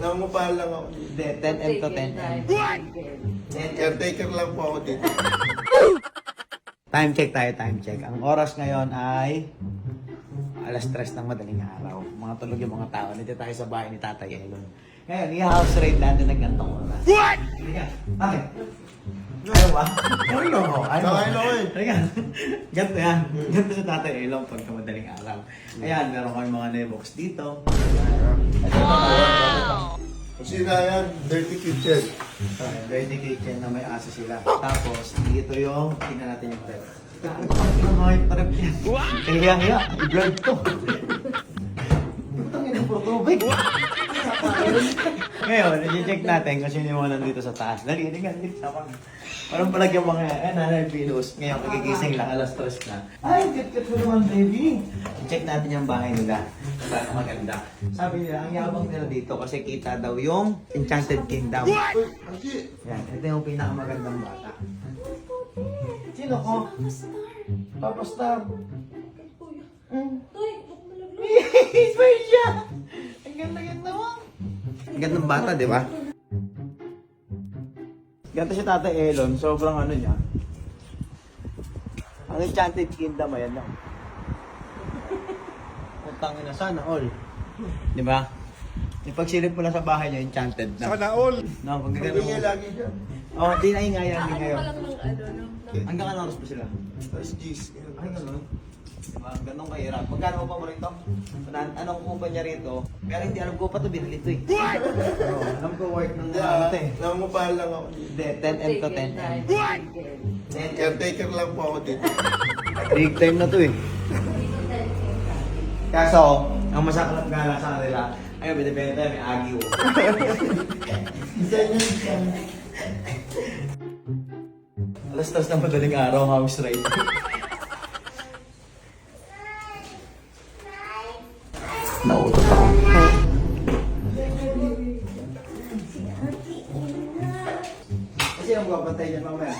Nangungupahan lang ako. Hindi, 10M to 10M. Caretaker lang po ako dito. Time check tayo, time check. Ang oras ngayon ay alas 3 ng madaling araw. Mga tulog yung mga tao. Nandito tayo sa bahay ni Tatay Elon. Ngayon, i-house raid natin ng gantong oras. What? Halika. Bakit? Ayaw ba? Ayaw mo. Ayaw mo. Ako eh. Halika. Ganto yan. Ganto sa Tatay Elon pagka madaling araw. Ayan, meron kami mga nebox dito. Ito na yan, dirty kitchen. Ready kitchen na may aso sila. Tapos, dito yung, tingnan natin yung prep. Ano mga yung prep yan? Kaya nga, i-vlog to. Putang ina po tubig. Ngayon, i-check natin kung sino yung mga nandito sa taas. Dali, dali nga, dali. Sama. Parang palag yung mga, eh, nanay Venus. Ngayon, kagigising lang, alas tres na. Ay, cute-cute mo naman, baby. I-check natin yung bahay nila. Sana maganda. Sabi nila, ang yabang nila dito kasi kita daw yung Enchanted Kingdom. Angie! Yan, ito yung pinakamagandang bata. Sino ko? Papa Star. Mm. Ismail siya! Ang ganda-ganda mo. Ang gandang bata, di ba? Ganito si Tata Elon, sobrang ano niya. Ang Enchanted Kingdom, ayan lang. Putang ina, sana all. Di ba? Yung pagsilip mo lang sa bahay niya, enchanted na. Sana all! No, pag niya mo. lagi dyan. Oh, di na ingay yan, di ngayon. Walang ng ano, no? Hanggang anong oras ba sila? Tapos G's. Ay, gano'n. Diba? Ganun kahirap. Magkano pa mo rito? Ano- Anong kumpanya rito? Pero hindi alam ko pa ito, binili ito eh. Oo, alam ko work ng Hindi mga ah, ito eh. nangungupahan lang ako. Hindi, 10M to 10M. Caretaker lang po ako dito. Big time na to eh. Kaso, ang masaklap nga lang sa kanila, ayun, binibenta may. Design niya design. Alas tas na madaling araw, house raid. Nautot ako. Kasi ang babantay niyan mamaya.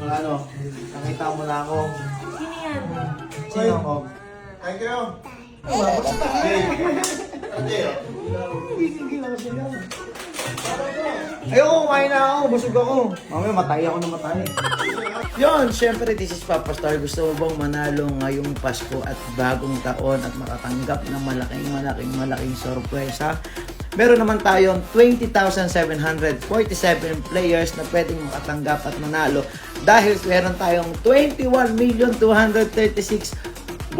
Mga ano, nakita mo na ako. Sino yan? Sino ako? Ay kayo! Ayoko, kumain na ako. Busog ako. Mamaya matay ako na matay. Yon, syempre this is Papa Star. Gusto mo bang manalo ngayong Pasko at bagong taon at makatanggap ng malaking malaking malaking sorpresa? Meron naman tayong 20,747 players na pwedeng makatanggap at manalo dahil meron tayong 21,236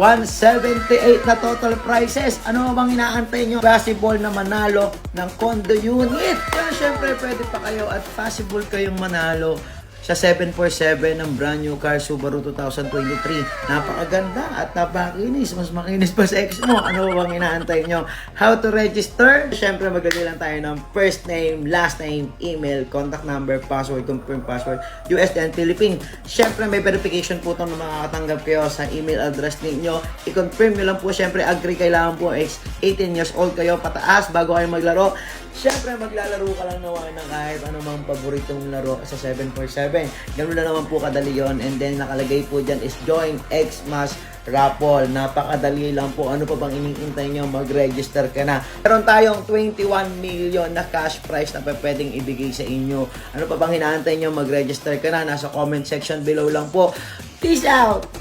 178 na total prizes. Ano bang inaantay nyo? Possible na manalo ng condo unit. Kaya syempre pwede pa kayo at possible kayong manalo sa 747 ng brand new car Subaru 2023. Napakaganda at napakakinis. Mas makinis pa sa ex mo. Ano ba bang inaantay nyo? How to register? Syempre maglagay lang tayo ng first name, last name, email, contact number, password, confirm password, USD and Philippine. Syempre may verification po itong makakatanggap kayo sa email address ninyo. I-confirm nyo lang po syempre agree kailangan po is 18 years old kayo pataas bago kayo maglaro. Syempre maglalaro ka lang naman ng kahit anumang paboritong laro sa 747. Ganun lang naman po kadali yon And then nakalagay po dyan is join Xmas raffle. Napakadali lang po. Ano pa bang iniintay nyo? Mag-register ka na. Meron tayong 21 million na cash prize na pwedeng ibigay sa inyo. Ano pa bang hinaantay nyo? Mag-register ka na. Nasa comment section below lang po. Peace out!